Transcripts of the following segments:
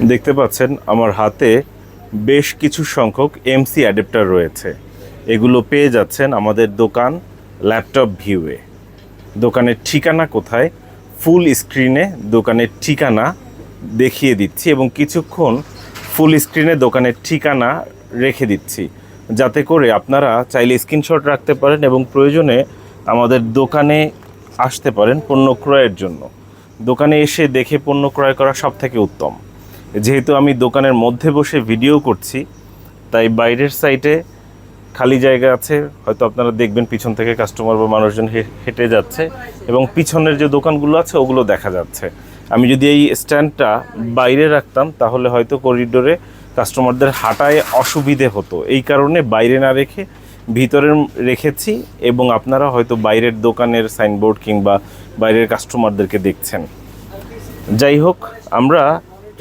দেখতে পাচ্ছেন আমার হাতে বেশ কিছু সংখ্যক এমসি অ্যাডাপ্টার রয়েছে। এগুলো পেয়ে যাচ্ছেন আমাদের দোকান ল্যাপটপ ভিউয়ে দোকানের ঠিকানা কোথায়? ফুল স্ক্রিনে দোকানের ঠিকানা দেখিয়ে দিচ্ছি এবং কিছুক্ষণ ফুল স্ক্রিনে দোকানের ঠিকানা রেখে দিচ্ছি। যাতে করে আপনারা চাইলে স্ক্রিনশট রাখতে পারেন এবং প্রয়োজনে আমাদের দোকানে আসতে পারেন পণ্য ক্রয়ের জন্য। দোকানে এসে দেখে পণ্য ক্রয় করা সব থেকে উত্তম। যেহেতু আমি দোকানের মধ্যে বসে ভিডিও করছি, তাই বাইরের সাইটে খালি জায়গা আছে, হয়তো আপনারা দেখবেন পিছন থেকে কাস্টমার বা মানুষজন হেঁটে যাচ্ছে এবং পিছনের যে দোকানগুলো আছে, ওগুলো দেখা যাচ্ছে। আমি যদি এই স্ট্যান্ডটা বাইরে রাখতাম, তাহলে হয়তো করিডোরে কাস্টমারদের হাঁটায় অসুবিধে হতো। এই কারণে বাইরে না রেখে ভিতরে রেখেছি এবং আপনারা হয়তো বাইরের দোকানের সাইনবোর্ড কিংবা বাইরের কাস্টমারদেরকে দেখছেন। যাই হোক, আমরা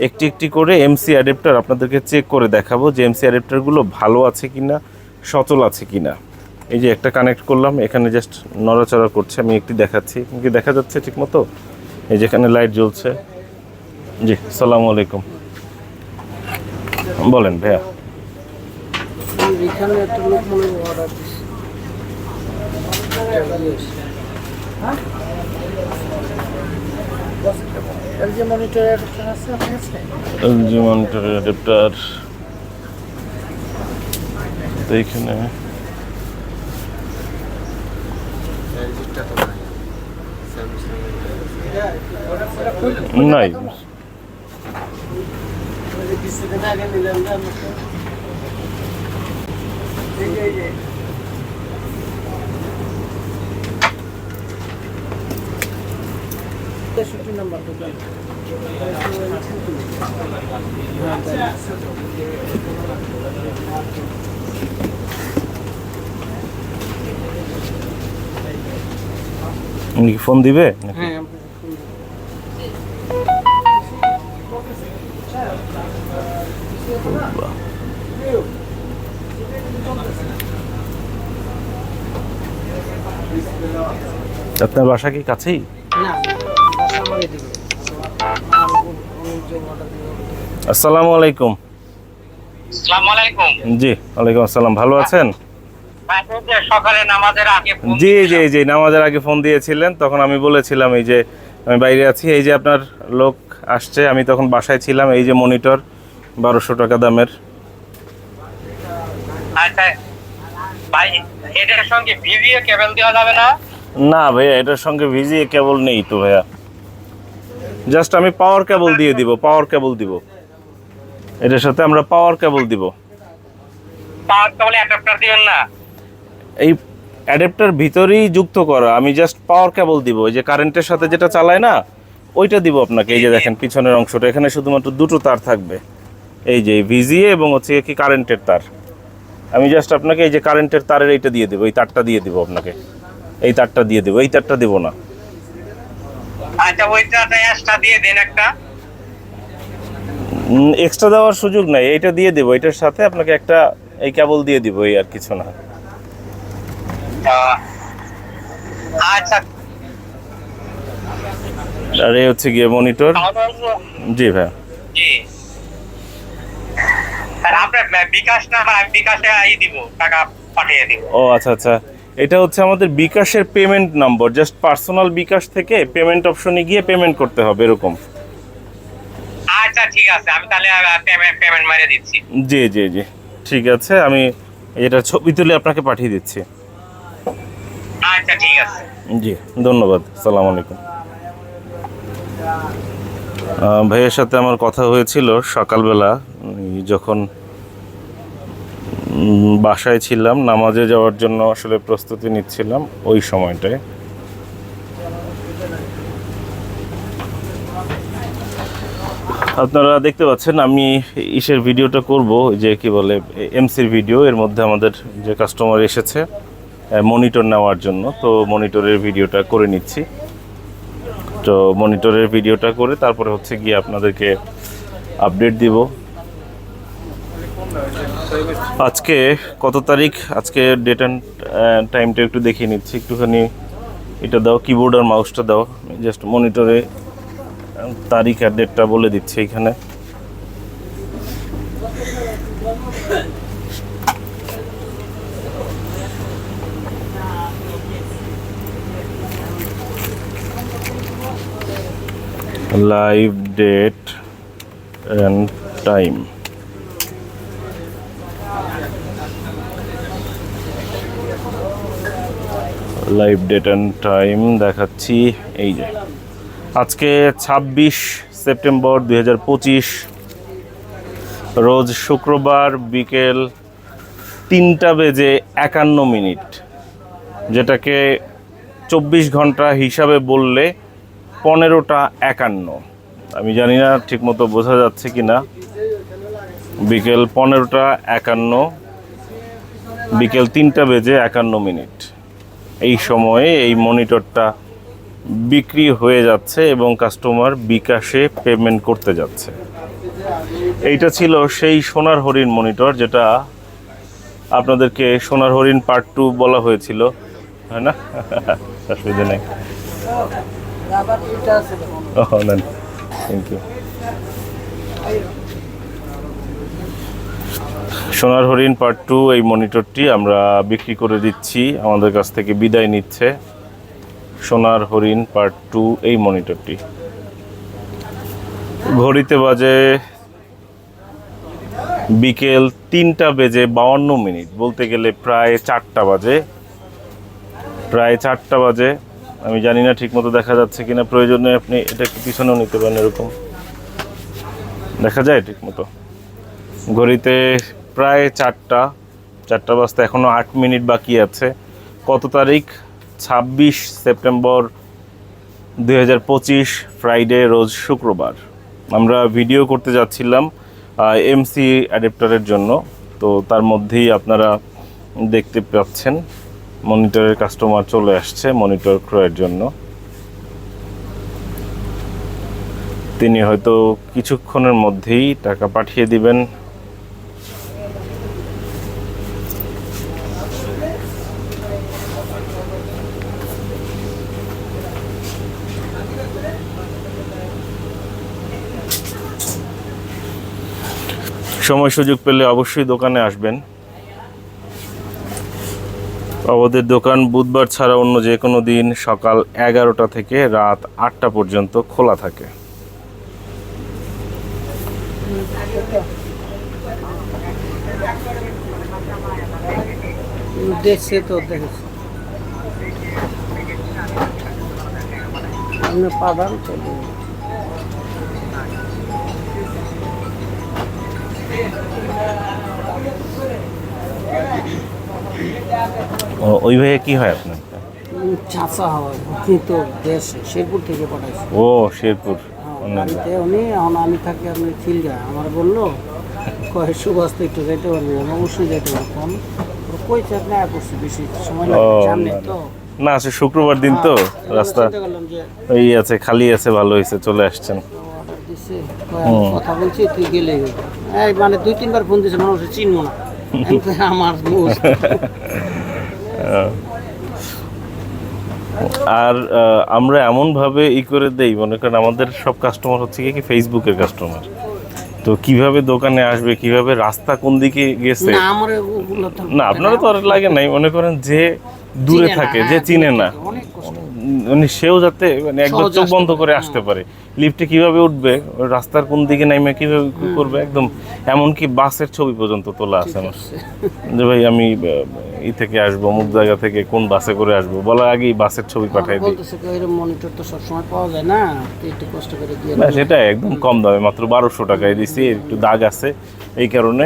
একটি একটি করে এমসি অ্যাডাপ্টার আপনাদেরকে চেক করে দেখাবো যে এমসি অ্যাডাপ্টারগুলো ভালো আছে কি না সচল আছে কি না এই যে একটা কানেক্ট করলাম এখানে জাস্ট নড়াচড়া করছে আমি একটি দেখাচ্ছি। কি দেখা যাচ্ছে ঠিক মতো এই যেখানে লাইট জ্বলছে। জি সালামু আলাইকুম। বলেন ভাইয়া। এখানে একটা লোক মনে হয়? এলজি মনিটর অ্যাডাপ্টার আছে আপনার কাছে এলজি মনিটর অ্যাডাপ্টার তো এইখানে নাই। এই যে, এই যে। তেষট্টি নাম্বার দোকান ফোন দিবে? হ্যাঁ। আপনার বাসা কি কাছেই না আসসালামু আলাইকুম। আসসালামু আলাইকুম। জি ওয়ালাইকুম আসসালাম। ভালো আছেন? ভাই, এই যে সকালে নামাজের আগে ফোন জি জি জি নামাজের আগে ফোন দিয়েছিলেন তখন আমি বলেছিলাম এই যে আমি বাইরে আছি এই যে আপনার লোক আসছে আমি তখন বাসায় ছিলাম এই যে মনিটর বারোশো টাকা দামের। আচ্ছা না ভাইয়া এটার সঙ্গে ভিজিয়ে কেবল নেই তো ভাইয়া। জাস্ট আমি পাওয়ার কেবল দিয়ে দিব পাওয়ার কেবল দিব। এটার সাথে আমরা পাওয়ার কেবল দিব। পাওয়ার কেবল অ্যাডাপ্টার দিবেন না। এই অ্যাডাপ্টার ভিতরেই যুক্ত করা আমি জাস্ট পাওয়ার কেবল দিব। ওই যে কারেন্টের সাথে যেটা চালায় না ওইটা দিব আপনাকে। এই যে দেখেন পিছনের অংশটা এখানে শুধুমাত্র দুটো তার থাকবে। এই যে ভিজিএ এবং হচ্ছে কি কারেন্টের তার। আমি জাস্ট আপনাকে এই যে কারেন্টের তারের এইটা দিয়ে দেবো এই তারটা দিয়ে দিব আপনাকে। এই তারটা দিয়ে দেবো এই তারটা দেবো না। আচ্ছা ওইটা এক্সট্রা দিয়ে দিন একটা। এক্সট্রা দেওয়ার সুযোগ নাই এইটা দিয়ে দেবো এটার সাথে আপনাকে একটা এই কেবল দিয়ে দিব এই আর কিছু না। আচ্ছা। আর এই হচ্ছে গিয়ে মনিটর জি ভাইয়া। জি। আপনার বিকাশ নাম্বার আমি বিকাশে আই দিব টাকা পাঠিয়ে দিব। ও আচ্ছা আচ্ছা। এটা হচ্ছে আমাদের বিকাশের payment number just personal bKash থেকে পেমেন্ট অপশনে গিয়ে পেমেন্ট করতে হবে এরকম। আচ্ছা ঠিক আছে। আমি তাহলে পেমেন্ট পেমেন্ট মেরে দিচ্ছি। জি জি জি। ঠিক আছে আমি এটা ছবি তুলে আপনাকে পাঠিয়ে দিচ্ছি। আচ্ছা ঠিক আছে। জি ধন্যবাদ। সালাম আলাইকুম। ভাইয়ের সাথে আমার কথা হয়েছিল সকালবেলা যখন বাসায় ছিলাম, নামাজে যাওয়ার জন্য আসলে প্রস্তুতি নিচ্ছিলাম ওই সময়টায়। আপনারা দেখতে পাচ্ছেন, আমি ইসের ভিডিওটা করব যে কি বলে, এমসির ভিডিও, এর মধ্যে আমাদের যে কাস্টমার এসেছে মনিটর নেওয়ার জন্য, তো মনিটরের ভিডিওটা করে নিচ্ছি। তো মনিটরের ভিডিওটা করে তারপরে হচ্ছে গিয়ে আপনাদেরকে আপডেট দিব। আজকে কত তারিখ? আজকে ডেট অ্যান্ড টাইমটা একটু দেখিয়ে নিচ্ছি। একটুখানি এটা দাও কিবোর্ড আর মাউসটা দাও। জাস্ট মনিটরে তারিখ আর ডেটটা বলে দিচ্ছি এখানে। Live date and time live date and time দেখাচ্ছি, এই যে। আজকে ছাব্বিশ সেপ্টেম্বর দু হাজার পঁচিশ, রোজ শুক্রবার বিকেল তিনটা বেজে একান্ন মিনিট, যেটাকে চব্বিশ ঘণ্টা হিসাবে বললে পনেরোটা একান্ন। আমি জানি না ঠিকমতো বোঝা যাচ্ছে কি না। বিকেল পনেরোটা একান্ন, বিকেল তিনটা বেজে একান্ন মিনিট। এই সময়ে এই মনিটরটা বিক্রি হয়ে যাচ্ছে এবং কাস্টমার বিকাশে পেমেন্ট করতে যাচ্ছে। এইটা ছিল সেই সোনার হরিণ মনিটর যেটা আপনাদেরকে সোনার হরিণ পার্ট টু বলা হয়েছিল হয় না? অসুবিধা নেই। থ্যাংক ইউ সোনার হরিণ পার্ট টু এই মনিটরটি আমরা বিক্রি করে দিচ্ছি। আমাদের কাছ থেকে বিদায় নিচ্ছে সোনার হরিণ পার্ট টু এই মনিটরটি ঘড়িতে বাজে বিকেল তিনটা বেজে বাউন্ন মিনিট। বলতে গেলে প্রায় চারটা বাজে। প্রায় চারটা বাজে। আমি জানি না ঠিকমতো দেখা যাচ্ছে কিনা, প্রয়োজনে আপনি এটা একটু পিছনেও নিতে পারেন এরকম। দেখা যায় ঠিকমতো। ঘড়িতে প্রায় চারটা চারটা বাজতে এখনও আট মিনিট বাকি আছে। কত তারিখ? ছাব্বিশ সেপ্টেম্বর দুই হাজার পঁচিশ ফ্রাইডে রোজ শুক্রবার। আমরা ভিডিও করতে যাচ্ছিলাম এমসি অ্যাডাপ্টারের জন্য। তো তার মধ্যেই আপনারা দেখতে পাচ্ছেন মনিটরের কাস্টমার চলে আসছে মনিটর ক্রয়ের জন্য। তিনি হয়তো কিছুক্ষণের মধ্যেই টাকা পাঠিয়ে দিবেন। সময় সুযোগ পেলে অবশ্যই দোকানে আসবেন। আমাদের দোকান বুধবার ছাড়া অন্য যে কোনো দিন সকাল এগারোটা থেকে রাত আটটা পর্যন্ত খোলা থাকে। দেখছে তো ওই ভাইয়া কি হয় আপনার? হয় উনি তো দেশে শেরপুর থেকে পাঠাইছে। ও শেরপুর। হ্যাঁ, বাড়িতে উনি এখন আমি থাকি আপনি আমার বলল কয় সুবাস তো একটু যাইতে পারবি? অবশ্যই যাইতে পারব। ফোন কইছে আপনি আয় করছি বেশি সময় সামনে তো। না। আছে শুক্রবার দিন তো হ্যাঁ, রাস্তা। এই আছে খালি আছে ভালো হয়েছে চলে আসছেন। কথা বলছি তুই গেলে এই মানে দুই তিনবার ফোন দিছে মানুষ চিনবো না। আমার আর আমরা এমনভাবে ই করে দেই মনে করেন আমাদের সব কাস্টমার হচ্ছে কি ফেসবুকের কাস্টমার তো কীভাবে দোকানে আসবে কীভাবে রাস্তা কোন দিকে গেছে? না আপনারা তো আর লাগে নাই মনে করেন যে দূরে থাকে হ্যাঁ, যে চিনে না। মানে সেও যাতে মানে একবার চোখ বন্ধ করে আসতে পারে। লিফটে কীভাবে উঠবে রাস্তার কোন দিকে নাইমে কীভাবে কি করবে একদম এমনকি বাসের ছবি পর্যন্ত তোলা আছে আমার। যে ভাই আমি ই থেকে আসব অমুক জায়গা থেকে কোন বাসে করে আসব বলার আগেই বাসের ছবি পাঠাই দিই। মনিটর তো সবসময় পাওয়া যায় না একটু কষ্ট করে দিয়ে না সেটা একদম কম দামে মাত্র বারোশো টাকায় দিছি একটু দাগ আছে এই কারণে।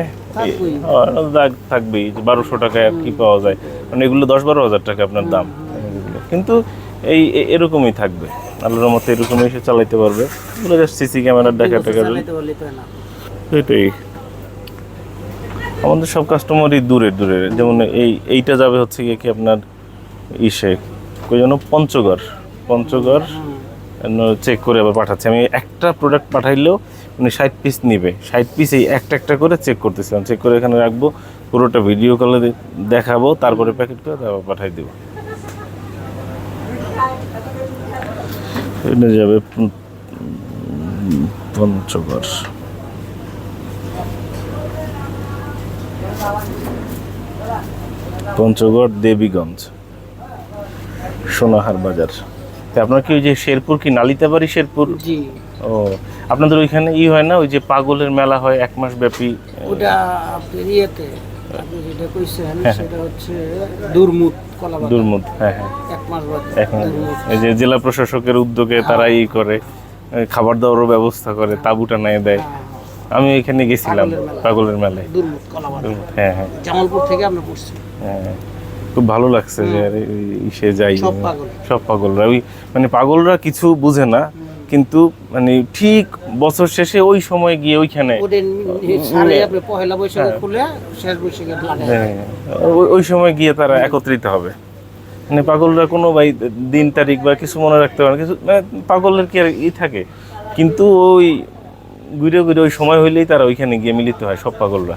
দাগ থাকবেই বারোশো টাকায় আর কি পাওয়া যায়। মানে এগুলো দশ বারো হাজার টাকা আপনার দাম। কিন্তু এই এরকমই থাকবে। আল্লাহর মতো এরকমই সে চালাইতে পারবে। এগুলো জাস্ট সিসি ক্যামেরার দেখা টাকা এটাই। আমাদের সব কাস্টমারই দূরের দূরের যেমন এই এইটা যাবে হচ্ছে গিয়ে কি আপনার ইসে কই যেন পঞ্চগড়। পঞ্চগড় চেক করে আবার পাঠাচ্ছে। আমি একটা প্রোডাক্ট পাঠাইলেও উনি ষাট পিস নিবে। ষাট পিস এই একটা একটা করে চেক করতেছিলাম চেক করে এখানে রাখব পুরোটা ভিডিও কলে দেখাবো তারপরে প্যাকেট করে তারপর পাঠাই দেবো। এটা যাবে পঞ্চ- পঞ্চগড়। পঞ্চগড় দেবীগঞ্জ সোনাহার বাজার। তা আপনার কি ওই যে শেরপুর কি নালিতাবাড়ি শেরপুর? ও আপনাদের ওইখানে ই হয় না ওই যে পাগলের মেলা হয় এক মাস ব্যাপী ওটা ইয়েতে। আপনি যেটা কইছেন সেটা হচ্ছে দুর্মুট কলাবাগান। হ্যাঁ হ্যাঁ। এক মাস এখন এই যে জেলা প্রশাসকের উদ্যোগে তারা ই করে খাবার দাবারও ব্যবস্থা করে তাবুটা নিয়ে দেয়। আমি এখানে গেছিলাম পাগলের মেলা। মেলায়। হ্যাঁ হ্যাঁ। জামালপুর থেকে আমরা পড়ছি। হ্যাঁ খুব ভালো লাগছে যে ইসে যাই সব পাগল। সব পাগলরা। ওই মানে পাগলরা কিছু বুঝে না কিন্তু মানে ঠিক বছর শেষে ওই সময় গিয়ে ওইখানে বৈশাখে লাগায় হ্যাঁ, ওই- সময় গিয়ে তারা একত্রিত হবে। মানে পাগলরা কোনো ভাই দিন তারিখ বা কিছু মনে রাখতে পারে না, কিছু মানে পাগলের কি আর ই থাকে? কিন্তু ওই ঘুরে ঘুরে ওই সময় হইলেই তারা ওইখানে গিয়ে মিলিত হয় সব পাগলরা।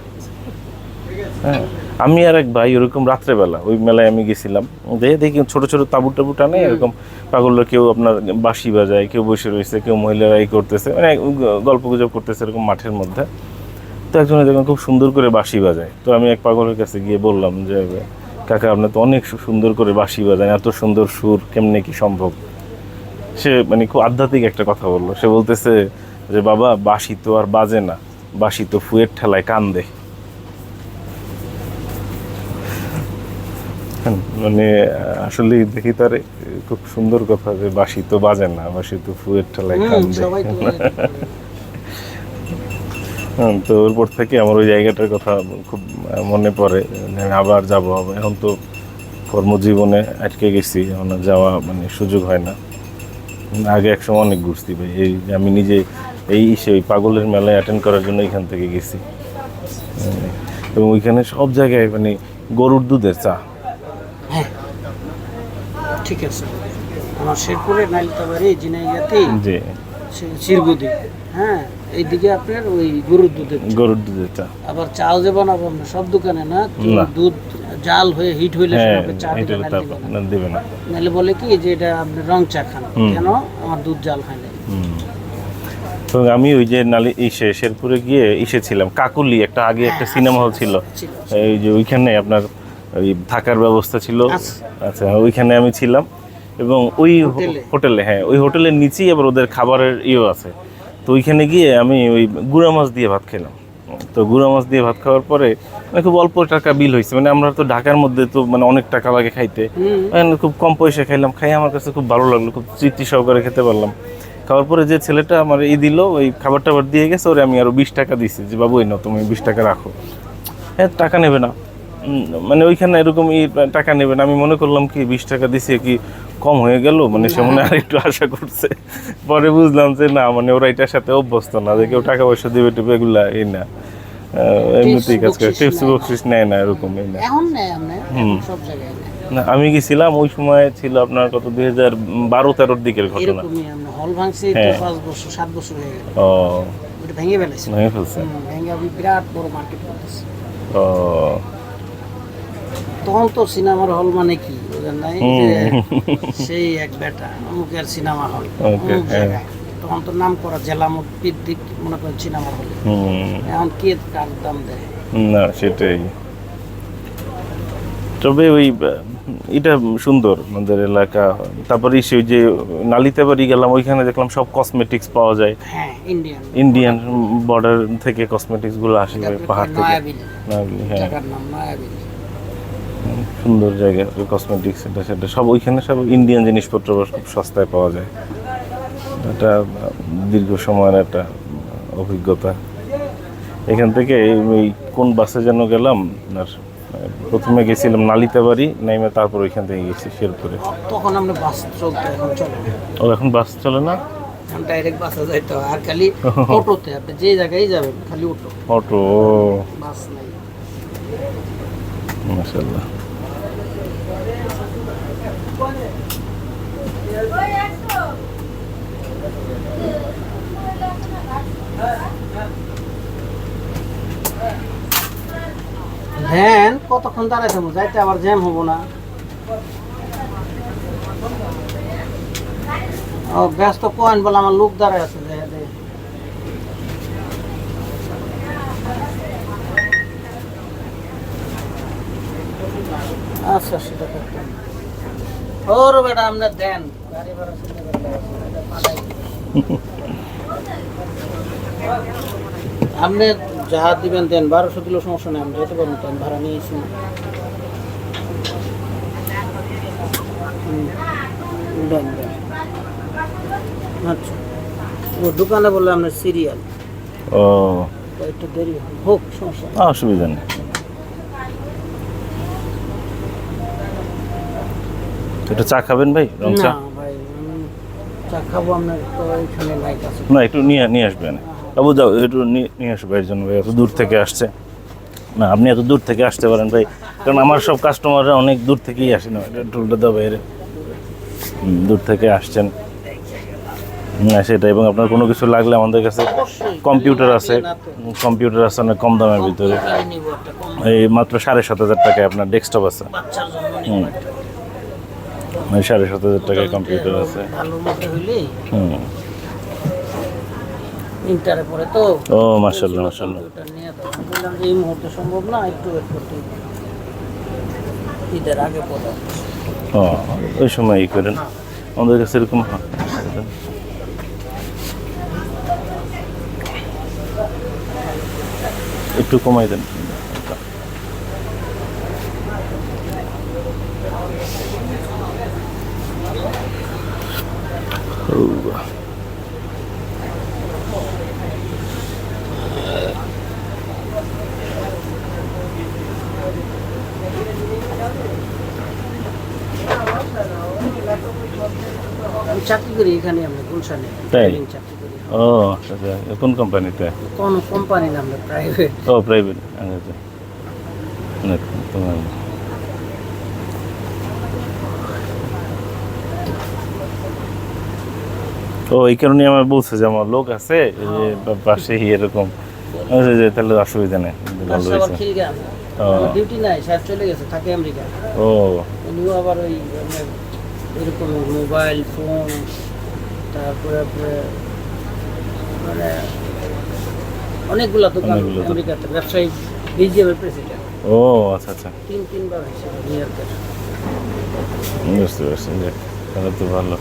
হ্যাঁ। আমি আর এক ভাই ওরকম রাত্রেবেলা ওই মেলায় আমি গেছিলাম। দেখে দেখি ছোট ছোট তাবু টাবু টানে এরকম পাগলরা কেউ আপনার বাঁশি বাজায় কেউ বসে রয়েছে কেউ মহিলারা ই করতেছে মানে গল্প গুজব করতেছে এরকম মাঠের মধ্যে। তো একজনে দেখলাম খুব সুন্দর করে বাঁশি বাজায়। তো আমি এক পাগলের কাছে গিয়ে বললাম যে কাকা আপনি তো অনেক সুন্দর করে বাঁশি বাজান এত সুন্দর সুর কেমনে কি সম্ভব? সে মানে খুব আধ্যাত্মিক একটা কথা বলল। সে বলতেছে যে বাবা বাঁশি তো আর বাজে না বাঁশি তো ফুয়ের ঠেলায় কান হ্যাঁ, মানে আসলে দেখি তার খুব সুন্দর কথা যে বাসি তো বাজে না বাসি তো ফুয়ের ঠেলায় হুম, কান্দে তো। হুম, এরপর থেকে আমার ওই জায়গাটার কথা খুব মনে পড়ে আবার যাব। এখন তো কর্মজীবনে আটকে গেছি এখন যাওয়া মানে সুযোগ হয় না। আগে একসময় অনেক ঘুরছি ভাই এই আমি নিজে এই সেই পাগলের মেলায় অ্যাটেন্ড করার জন্য এখান থেকে গেছি। এবং ওইখানে সব জায়গায় মানে গরুর দুধের চা। হ্যাঁ। ঠিক আছে। আমার শেরপুরে নাইলতাবাড়ি জিনাইয়াতি যে শিরগুদি। হ্যাঁ এইদিকে আপনার ওই গরুর দুধের গরুর দুধের চা। আবার চাও যে বানাবো সব দোকানে না? দুধ জাল হয়ে হিট হইলে হ্যাঁ চা না, দেবে না। নাহলে বলে কি যে এটা আপনি রং চা খান। কেন? আমার দুধ জাল না তো আমি ওই যে নালি ইসে শেরপুরে গিয়ে ইসে ছিলাম কাকুলি একটা আগে একটা সিনেমা হল ছিল। ছিল। এই যে ওইখানে আপনার ওই থাকার ব্যবস্থা ছিল। আচ্ছা। ওইখানে আমি ছিলাম। এবং ওই হোটেলে? হ্যাঁ ওই হোটেলের নিচেই আবার ওদের খাবারের ইয়েও আছে। তো ওইখানে গিয়ে আমি ওই গুঁড়া মাছ দিয়ে ভাত খেলাম। তো গুঁড়া মাছ দিয়ে ভাত খাওয়ার পরে মানে খুব অল্প টাকা বিল হয়েছে। মানে আমরা তো ঢাকার মধ্যে তো মানে অনেক টাকা লাগে খাইতে। মানে খুব কম পয়সা খাইলাম। খাই আমার কাছে খুব ভালো লাগল খুব তৃপ্তি সহকারে খেতে পারলাম। খাওয়ার পরে যে ছেলেটা আমার ই দিল ওই খাবার টাবার দিয়ে গেছে ওরে আমি আরও বিশ টাকা দিছি। যে বাবু এই নাও তুমি বিশ টাকা রাখো। হ্যাঁ টাকা নেবে না। মানে ওইখানে এরকম টাকা নেবেন। আমি মনে করলাম কি বিশ টাকা দিছি কি কম হয়ে গেল? মানে সে মনে আর একটু আশা করছে। পরে বুঝলাম যে না মানে ওরা এটার সাথে অভ্যস্ত না যে কেউ টাকা পয়সা দেবে টেবে এগুলা এই না। এমনিতেই কাজ করে। টিপস। বকশিস নেয় না এরকম এই না হুম। না আমি গেছিলাম ওই সময় ছিল আপনার কত দুই হাজার বারো তেরোর দিকের ঘটনা। হল ভাঙছি হ্যাঁ। পাঁচ বছর সাত বছর হয়ে গেল। ও। ভেঙে ফেলেছে। ভেঙে ফেলছে। ভেঙে বিরাট বড় মার্কেট করতেছি। ও। তখন তো সিনেমার হল মানে কি নাই? সেই এক বেটা অমুকের সিনেমা হল অমুক হ্যাঁ। জায়গায়। তখন তো নাম করা জেলা ভিত্তিক মনে করেন সিনেমা হল। এখন কে কার দাম দেয়? না সেটাই। তবে ওই এটা সুন্দর আমাদের এলাকা। তারপরে সে যে নালিতে বাড়ি গেলাম ওইখানে দেখলাম সব কসমেটিক্স পাওয়া যায়। ইন্ডিয়ান ইন্ডিয়ান বর্ডার থেকে কসমেটিক্সগুলো আসে পাহাড় থেকে। হ্যাঁ। সুন্দর জায়গা কসমেটিক্স এটা সেটা সব ওইখানে সব ইন্ডিয়ান জিনিসপত্র খুব সস্তায় পাওয়া যায়। এটা দীর্ঘ সময়ের একটা অভিজ্ঞতা। এখান থেকে এই- কোন বাসে যেন গেলাম আর প্রথমে গেছিলাম নালিতাবাড়ি নাইমে তারপর ওইখান থেকে গেছি শেরপুরে। তখন আমরা বাস চলতো এখন চলে ও এখন বাস চলে না? ডাইরেক্ট বাসে যাইতে হয় আর খালি অটোতে আপনি যে জায়গায় যাবেন খালি অটো। অটো বাস নাই। মাসাল্লাহ ভ্যান কতক্ষণ দাঁড়াই থাকব যাইতে আবার জ্যাম হব না। ও, ব্যস্ত পয়েন্ট বলে আমার লোক দাঁড়ায় আছে দেখা যায়। আচ্ছা সেটা করতাম ওর বেটা, আমরা দেন। গাড়ি ভাড়া চিন্তা করতে হবে না, এটা পাঠাই দিন। আপনি যা দিবেন দেন বারোশো দিলেও সমস্যা নেই আমি যেতে পারব তো আমি ভাড়া নিয়েছি। দেন আচ্ছা। ও দোকানে বললে আপনার সিরিয়াল। ও। একটু দেরি হোক সমস্যা অসুবিধা নেই। একটু চা খাবেন ভাই রং চা? না ভাই চা খাব আপনার তো এখানে লাইট আছে। না একটু নিয়ে নিয়ে আসবেন। বাবু যাও একটু নিয়ে আসো ভাইয়ের জন্য ভাই এত দূর থেকে আসছে। না আপনি এত দূর থেকে আসতে পারেন ভাই কারণ আমার সব কাস্টমাররা অনেক দূর থেকেই আসে না টুলটা দাও বাইরে। দূর থেকে আসছেন। না সেটা এবং আপনার কোনো কিছু লাগলে আমাদের কাছে কম্পিউটার আছে কম্পিউটার আছে অনেক কম দামের ভিতরে। এই মাত্র সাড়ে সাত হাজার টাকায় আপনার ডেস্কটপ আছে। হুম। সাড়ে সাত হাজার টাকায় কম্পিউটার আছে। হুম। ইন্টারে পরে তো। ও বললাম যে এই মুহূর্তে সম্ভব না একটু ওয়েট করতে ঈদের আগে ও ওই সময় ই করেন। আমাদের কাছে এরকম একটু কমাই দেন। ও। আমি চাকরি করি এখানে আমরা গুলশানে তাই? Driving চাকরি করি ও আচ্ছা আচ্ছা। কোন কোম্পানিতে কোন কোম্পানি না আমরা প্রাইভেট ও প্রাইভেট আচ্ছা আচ্ছা। না, তোমার ও এই কারণে আমার বলছে যে আমার লোক আছে এই যে বা- পাশেই এরকম। আমি বলছি যে তাহলে অসুবিধা নেই ভালো আবার হয়েছে। খিলগান ও। ডিউটি নাই স্যার চলে গেছে থাকে আমেরিকা। ও। উনিও আবার ওই আপনার এরকম মোবাইল ফোন তারপরে আপনার মানে অনেকগুলা দোকান। আমেরিকাতে ব্যবসায়ী বিজিএমের প্রেসিডেন্ট। ও আচ্ছা আচ্ছা। তিন তিনবার হয়েছে নিউ ইয়র্কের। বুঝতে পারছি তাহলে তো ভালো।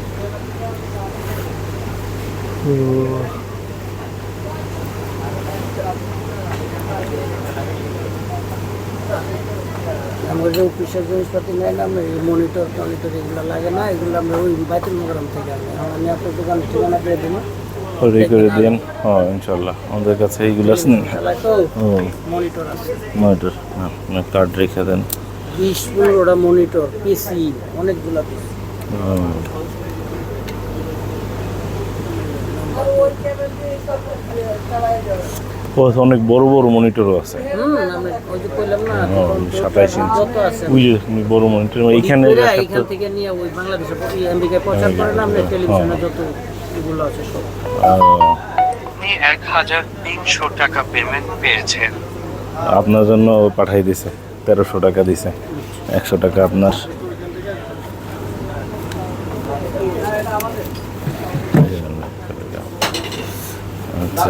আমরা যে অফিসের জিনিসপাতি নেই না আমরা মনিটর টনিটর এগুলো লাগে না এগুলো আমরা ওই বাইতুল মোগরাম থেকে আনি। আমি আপনার দোকানের ঠিকানা পেয়ে দেবো। রেডি করে দিন। হ্যাঁ ইনশাল্লাহ আমাদের কাছে এইগুলো আছে না? মনিটর আছে। মনিটর কার্ড রেখে দেন। বিশ পনেরোটা মনিটর পিসি অনেকগুলা পিসি ও। অনেক বড় বড় মনিটরও আছে। সাতাইশ ইঞ্চি। ওই যে বড় মনিটর এইখানে রাখা এইখান তো- থেকে নিয়ে ওই বাংলাদেশে আমেরিকায় প্রচার করে না আমরা টেলিভিশনে যত এগুলো আছে সব। আপনি এক হাজার তিনশো টাকা পেমেন্ট পেয়েছেন। আপনার জন্য ও পাঠাই দিছে তেরোশো টাকা দিছে একশো টাকা আপনার। আচ্ছা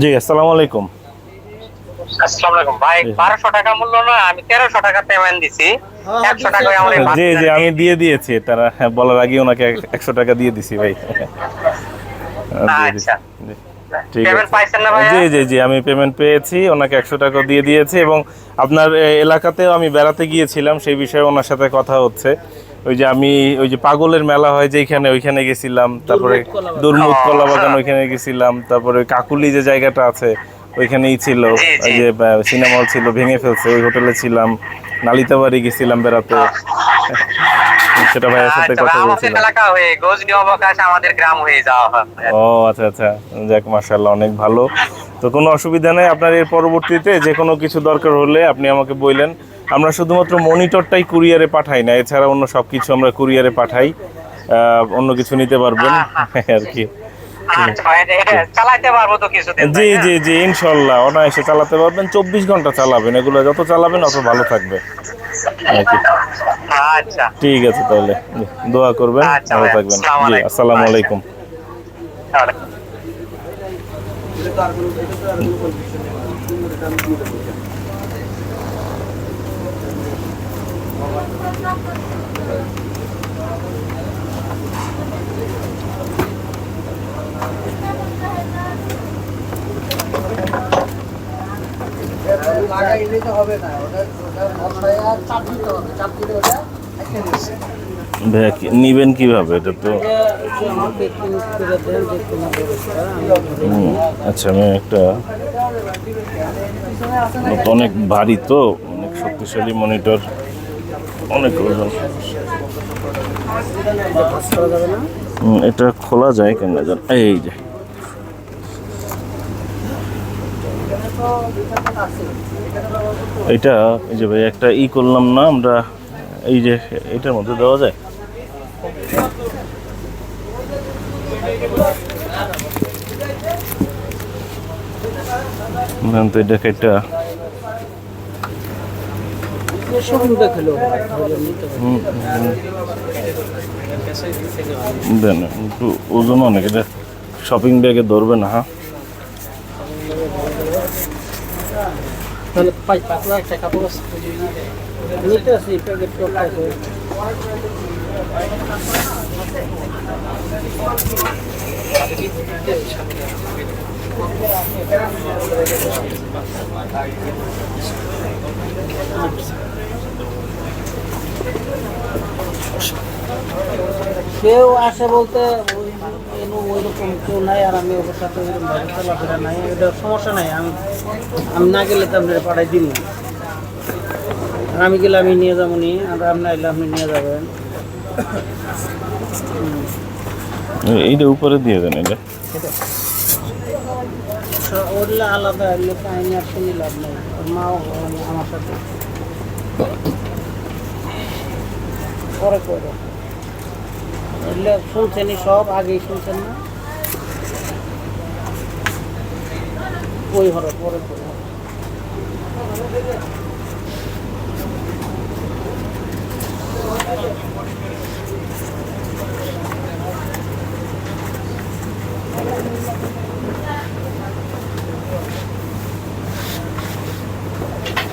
জি আসসালামু আলাইকুম। আসসালামু আলাইকুম। ভাই বারোশো টাকা মূল্য নয় আমি তেরোশো টাকা পেমেন্ট দিছি। একশো টাকা আমার জি জি আমি দিয়ে দিয়েছি তারা বলার আগে ওনাকে একশো টাকা দিয়ে দিছি ভাই। আচ্ছা। জি। ঠিক আছে। পাইছেন না ভাই জি জি জি আমি পেমেন্ট পেয়েছি ওনাকে একশো টাকা দিয়ে দিয়েছি এবং আপনার এলাকাতেও আমি বেড়াতে গিয়েছিলাম সেই বিষয়ে ওনার সাথে কথা হচ্ছে। ওই যে আমি ওই যে পাগলের মেলা হয় যে যেখানে ওইখানে গেছিলাম। তারপরে দুর্মুট কলা বাগান। ওইখানে গেছিলাম। তারপরে কাকুলি যে জায়গাটা আছে ওইখানেই ছিল। ওই যে সিনেমা হল ছিল ভেঙে ফেলছে। ওই হোটেলে ছিলাম। নালিতাবাড়ি গেছিলাম বেড়াতে। সেটা ভাইয়ের সাথে আচ্ছা কথা বলছিলাম। এলাকা হয়ে গজনি অবকাশ আমাদের গ্রাম হয়ে যাওয়া ও আচ্ছা আচ্ছা। যাক মাশাল্লাহ অনেক ভালো। তো কোনো অসুবিধা নেই। আপনার এর পরবর্তীতে যে কোনো কিছু দরকার হলে আপনি আমাকে বললেন। আমরা শুধুমাত্র মনিটরটাই কুরিয়ারে পাঠাই না এছাড়া অন্য সব কিছু আমরা কুরিয়ারে পাঠাই অন্য কিছু নিতে পারবেন। আর কি। আচ্ছা তো কিছুদিন জি জি জি ইনশাল্লাহ অনায়াসে চালাতে পারবেন। চব্বিশ ঘণ্টা চালাবেন এগুলো যত চালাবেন অত ভালো থাকবে। আচ্ছা। ঠিক আছে তাহলে দোয়া করবেন আচ্ছা ভালো থাকবেন। আসসালামু জি আলাইকুম। আসসালামু নিবেন কীভাবে? এটা তো আচ্ছা আমি একটা অনেক ভারী তো অনেক শক্তিশালী মনিটর অনেক ওজন এটা খোলা যায় কেন এই যে। এটা, এই যে ভাই, একটা ই করলাম না, আমরা এই যে এটার মধ্যে দেওয়া যায়। তো, এটা একটা শোরুম দেখাল তাহলে নিতে হবে হুম, হুম। দেন একটু ওজন অনেক এটা শপিং ব্যাগে ধরবে না হ্যাঁ? পাঁচ পাতলা একটা কাপড় আছে নিতে আসি প্যাকেট করতে আছে কেউ আসে বলতে ওইরকম কেউ নাই আর আমি ওর সাথে ওইরকম ভাবে চলাফেরা নাই। এটা সমস্যা নাই আমি আমি না গেলে তো আপনার পাঠাই দিব আর আমি গেলে আমি নিয়ে যাব নি আর আপনি আইলে আপনি নিয়ে যাবেন। এই- এইটা উপরে দিয়ে দেন এটা। স- ওগুলো আলাদা আর শুনি লাভ নেই। ওর মাও আমার সাথে। পরে করে এগুলো শুনছেনই সব আগেই শুনছেন না। ওই হরে পরে করে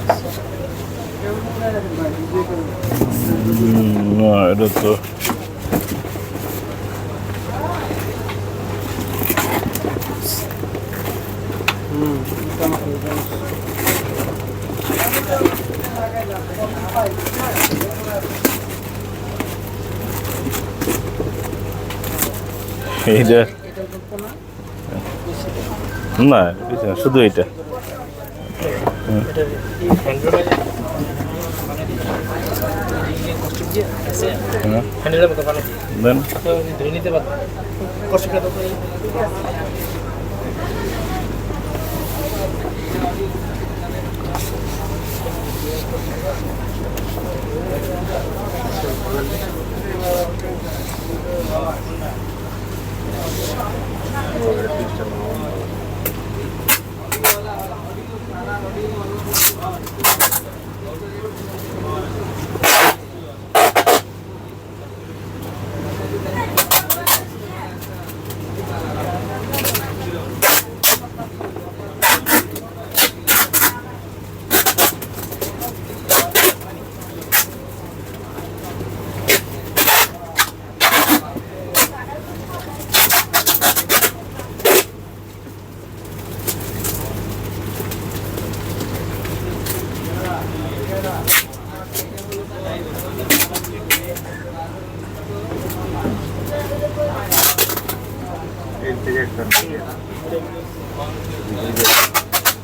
হুম, না এটা তো হুম মোটামুটি জানিস। এইটা এটা করতো না না কিছু না, শুধু এইটা হ্যাঁ, হ্যান্ডেলের মতো বানাই দেন। ধরে নিতে পারতো। কষ্ট করে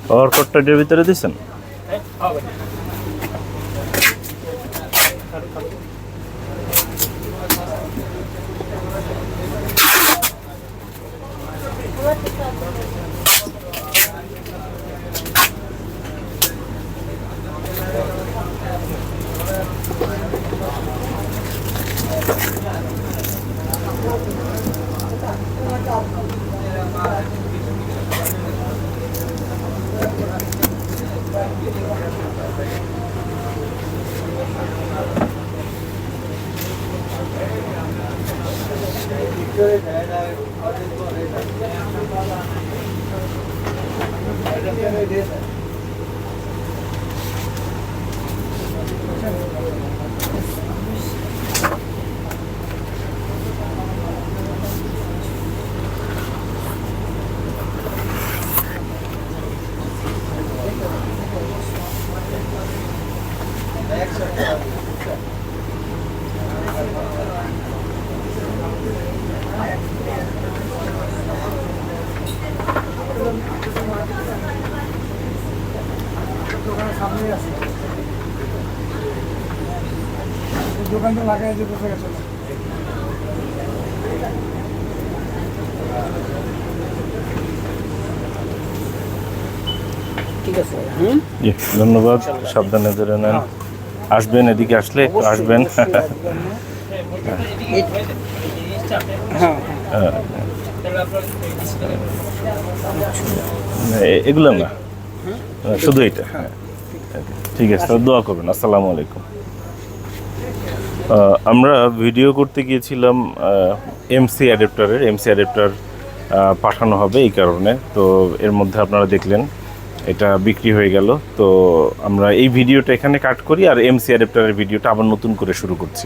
তো পাওয়ার কটটা এটার ভিতরে দিচ্ছেন দোকানটা লাগাই যে বসে গেছে। ধন্যবাদ সাবধানে ধরে নেন। আসবেন এদিকে আসলে একটু আসবেন। হ্যাঁ। এগুলো না? শুধু এটা? হ্যাঁ। ঠিক আছে দোয়া করবেন। আসসালামু আলাইকুম। আমরা ভিডিও করতে গিয়েছিলাম এমসি অ্যাডাপ্টারের এমসি অ্যাডাপ্টার পাঠানো হবে এই কারণে। তো এর মধ্যে আপনারা দেখলেন, এটা বিক্রি হয়ে গেল। তো আমরা এই ভিডিওটা এখানে কাট করি আর এমসি অ্যাডাপ্টারের ভিডিওটা আবার নতুন করে শুরু করছি।